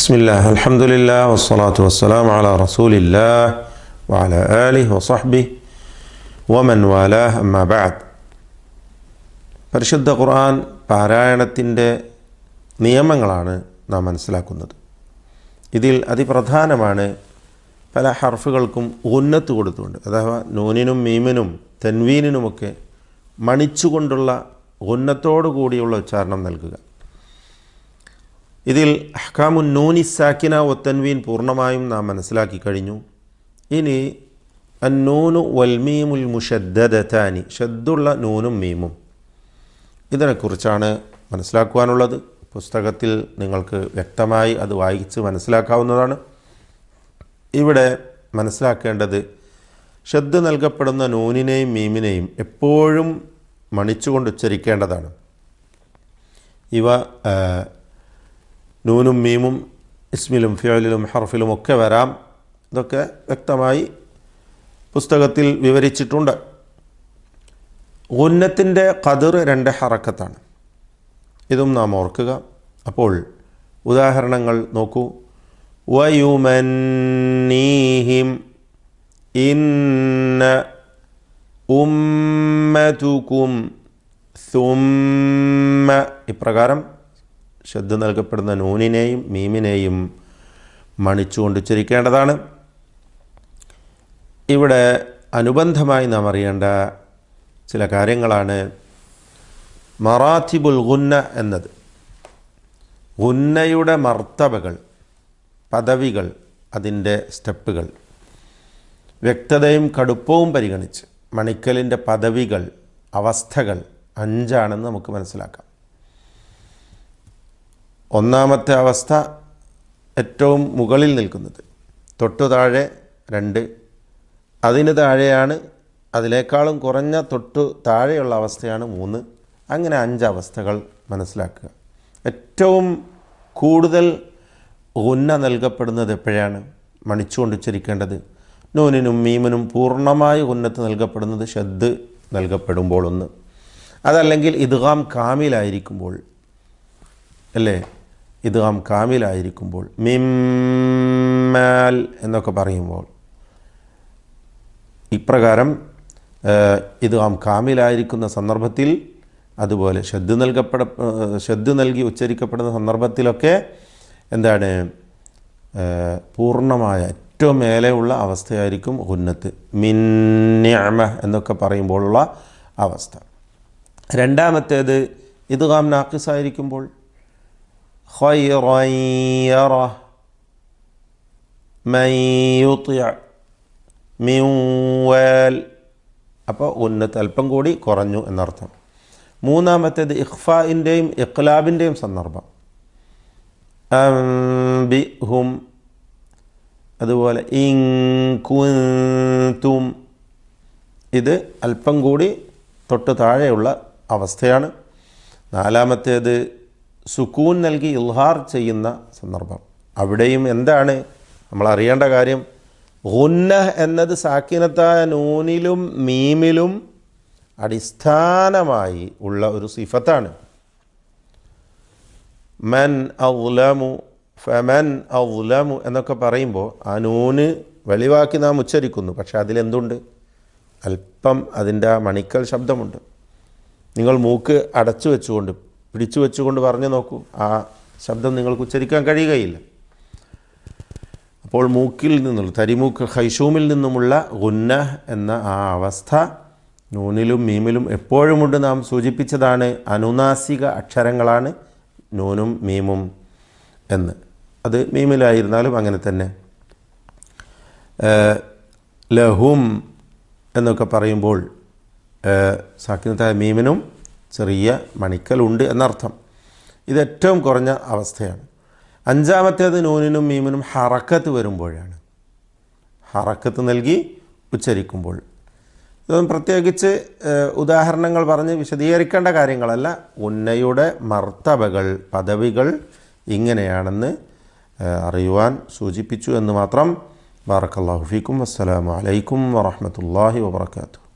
بسم الله الحمد لله والصلاة والسلام على رسول الله وعلى آله وصحبه ومن والاه أما بعد പരിശുദ്ധ ഖുർആൻ പാരായണത്തിൻ്റെ നിയമങ്ങളാണ് നാം മനസ്സിലാക്കുന്നത് ഇതിൽ അതിപ്രധാനമാണ് പല ഹർഫുകൾക്കും ഉന്നത്ത് കൊടുത്തുകൊണ്ട് അഥവാ നൂനിനും മീമിനും തെൻവീനിനുമൊക്കെ മണിച്ചുകൊണ്ടുള്ള ഉന്നത്തോടു കൂടിയുള്ള ഉച്ചാരണം നൽകുക ഇതിൽ അഹ്കാമുൻ നൂനി സാക്കിന ഒത്തൻവീൻ പൂർണമായും നാം മനസ്സിലാക്കി കഴിഞ്ഞു. ഇനി അന്നൂനു വൽമീമുൽ മുഷദ്ദദാനി ഷദ്ദുള്ള നൂനും മീമും. ഇതിനെക്കുറിച്ചാണ് മനസ്സിലാക്കുവാനുള്ളത്. പുസ്തകത്തിൽ നിങ്ങൾക്ക് വ്യക്തമായി അത് വായിച്ച് മനസ്സിലാക്കാവുന്നതാണ്. ഇവിടെ മനസ്സിലാക്കേണ്ടത് ഷദ്ദ് നൽകപ്പെടുന്ന നൂനിനെയും മീമിനെയും എപ്പോഴും മണിച്ചുകൊണ്ട് ഉച്ചരിക്കേണ്ടതാണ്. ഇവ നൂനും മീമും ഇസ്മിലും ഫ്യോലിലും ഹർഫിലും ഒക്കെ വരാം. ഇതൊക്കെ വ്യക്തമായി പുസ്തകത്തിൽ വിവരിച്ചിട്ടുണ്ട്. ഉന്നത്തിന്റെ കതിർ രണ്ട് ഹറക്കത്താണ്. ഇതും നാം ഓർക്കുക. അപ്പോൾ ഉദാഹരണങ്ങൾ നോക്കൂ. വയുമന്നീഹിം ഇന്ന ഉമ്മതുക്കും സുമ്മ. ഇപ്രകാരം ശ്രദ്ധ നൽകപ്പെടുന്ന നൂനിനെയും മീമിനെയും മണിച്ചുകൊണ്ട് ഉച്ചരിക്കേണ്ടതാണ്. ഇവിടെ അനുബന്ധമായി നാം അറിയേണ്ട ചില കാര്യങ്ങളാണ് മറാത്തിബുൽ ഗുന്ന എന്നത്. ഗുന്നയുടെ മർത്തബകൾ പദവികൾ അതിന്റെ സ്റ്റെപ്പുകൾ വ്യക്തതയും കടുപ്പവും പരിഗണിച്ച് മണിക്കലിന്റെ പദവികൾ അവസ്ഥകൾ അഞ്ചാണെന്ന് നമുക്ക് മനസ്സിലാക്കാം. ഒന്നാമത്തെ അവസ്ഥ ഏറ്റവും മുകളിൽ നിൽക്കുന്നത്. തൊട്ടു താഴെ രണ്ട്. അതിന് താഴെയാണ് അതിനേക്കാളും കുറഞ്ഞ തൊട്ടു താഴെയുള്ള അവസ്ഥയാണ് മൂന്ന്. അങ്ങനെ അഞ്ച് അവസ്ഥകൾ മനസ്സിലാക്കുക. ഏറ്റവും കൂടുതൽ ഉന്ന നൽകപ്പെടുന്നത് എപ്പോഴാണ്? മണിച്ചുകൊണ്ട് ഉച്ചരിക്കേണ്ടത് നൂനിനും മീമിനും പൂർണമായി ഉന്നത്ത് നൽകപ്പെടുന്നത് ഷദ് നൽകപ്പെടുമ്പോൾ ഒന്ന് അതല്ലെങ്കിൽ ഇദ്ഗാം കാമിലായിരിക്കുമ്പോൾ അല്ലേ? ഇദ്ഗാം കാമിലായിരിക്കുമ്പോൾ മിമ്മാൽ എന്നൊക്കെ പറയുമ്പോൾ ഇപ്രകാരം ഇദ്ഗാം കാമിലായിരിക്കുന്ന സന്ദർഭത്തിൽ അതുപോലെ ശ്രദ്ധ നൽകപ്പെട ശ്രദ്ധ നൽകി ഉച്ചരിക്കപ്പെടുന്ന സന്ദർഭത്തിലൊക്കെ എന്താണ് പൂർണമായ ഏറ്റവും മേലെയുള്ള അവസ്ഥയായിരിക്കും ഉന്നത്ത് മിന്യമ എന്നൊക്കെ പറയുമ്പോഴുള്ള അവസ്ഥ. രണ്ടാമത്തേത് ഇദ്ഗാം നാക്കിസായിരിക്കുമ്പോൾ خيرا يره من يطيع من وال അപ്പോൾ ഉന്നത്ത് അല്പം കൂടി കുറഞ്ഞു എന്നർത്ഥം മൂന്നാമത്തേത് ഇഖ്ഫായിൻ്റെയും ഇഖ്ലാബിൻ്റെയും സന്ദർഭം ബി ഹും അതുപോലെ ഇൻകുന്തും ഇത് അല്പം കൂടി തൊട്ട് താഴെയുള്ള അവസ്ഥയാണ് നാലാമത്തേത് സുക്കൂൻ നൽകി ഇൽഹാർ ചെയ്യുന്ന സന്ദർഭം. അവിടെയും എന്താണ്? നമ്മൾ അറിയേണ്ട കാര്യം ഹുന്ന എന്നത് സാക്കിനത്തായ നൂനിലും മീമിലും അടിസ്ഥാനമായി ഉള്ള ഒരു സിഫത്താണ്. മൻ ഔലമു ഫമൻ ഔലമു എന്നൊക്കെ പറയുമ്പോൾ ആ നൂന് വെളിവാക്കി നാം ഉച്ചരിക്കുന്നു. പക്ഷെ അതിലെന്തുണ്ട്? അല്പം അതിന്റെ ആ മണിക്കൽ ശബ്ദമുണ്ട്. നിങ്ങൾ മൂക്ക് അടച്ചു വെച്ചുകൊണ്ട് പിടിച്ചു വെച്ചുകൊണ്ട് പറഞ്ഞു നോക്കൂ. ആ ശബ്ദം നിങ്ങൾക്ക് ഉച്ചരിക്കാൻ കഴിയുകയില്ല. അപ്പോൾ മൂക്കിൽ നിന്നുള്ള തരിമൂക്ക് ഹൈഷൂമിൽ നിന്നുമുള്ള ഗുന്ന എന്ന ആ അവസ്ഥ നൂനിലും മീമിലും എപ്പോഴുമുണ്ട് നാം സൂചിപ്പിച്ചതാണ് അനുനാസിക അക്ഷരങ്ങളാണ് നൂനും മീമും എന്ന്. അത് മീമിലായിരുന്നാലും അങ്ങനെ തന്നെ. ലഹും എന്നൊക്കെ പറയുമ്പോൾ സാക്കിനത്തായ മീമിനും ചെറിയ മണിക്കലുണ്ട് എന്നർത്ഥം. ഇത് ഏറ്റവും കുറഞ്ഞ അവസ്ഥയാണ്. അഞ്ചാമത്തേത് നൂനിനും മീമിനും ഹറക്കത്ത് വരുമ്പോഴാണ്. ഹറക്കത്ത് നൽകി ഉച്ചരിക്കുമ്പോൾ. ഇതൊന്നും പ്രത്യേകിച്ച് ഉദാഹരണങ്ങൾ പറഞ്ഞ് വിശദീകരിക്കേണ്ട കാര്യങ്ങളല്ല. ഉന്നയുടെ മർത്തബകൾ പദവികൾ ഇങ്ങനെയാണെന്ന് അറിയുവാൻ സൂചിപ്പിച്ചു എന്ന് മാത്രം. ബാറക്കല്ലാഹു ഫീക്കും. അസ്സലാമു അലൈക്കും വറഹ്മത്തുള്ളാഹി വബറകാതുഹു.